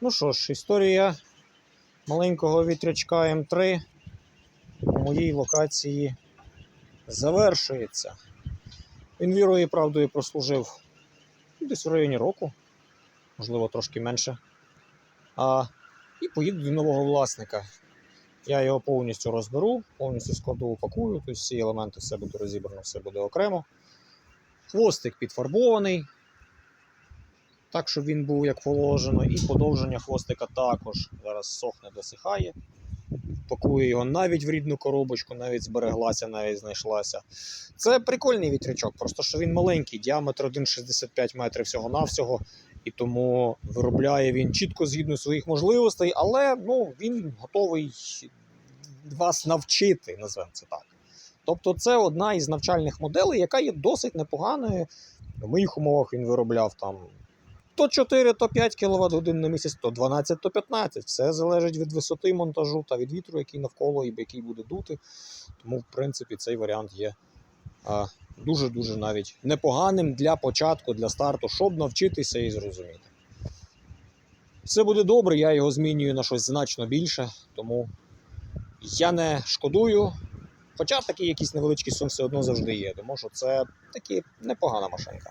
Ну що ж, історія маленького вітрячка М3 у моїй локації завершується. Він вірою і правдою прослужив десь в районі року, можливо, трошки менше. А, і поїду до нового власника. Я його повністю розберу, повністю складу, упакую, тобто всі елементи все буде розібрано, все буде окремо. Хвостик підфарбований, так, щоб він був як положено, і подовження хвостика також зараз сохне, досихає. Пакую його навіть в рідну коробочку, навіть збереглася, навіть знайшлася. Це прикольний вітрячок, просто що він маленький, діаметр 1,65 метрів всього-навсього. І тому виробляє він чітко згідно своїх можливостей, але ну, він готовий вас навчити, назвемо це так. Тобто, це одна із навчальних моделей, яка є досить непоганою. В моїх умовах він виробляв там то 4, то 5 кВт годин на місяць, то 12, то 15. Все залежить від висоти монтажу та від вітру, який навколо і який буде дути. Тому, в принципі, цей варіант є дуже-дуже навіть непоганим для початку, для старту, щоб навчитися і зрозуміти. Все буде добре, я його змінюю на щось значно більше, тому я не шкодую. Хоча такий якийсь невеличкий сум все одно завжди є, тому що це таки непогана машинка.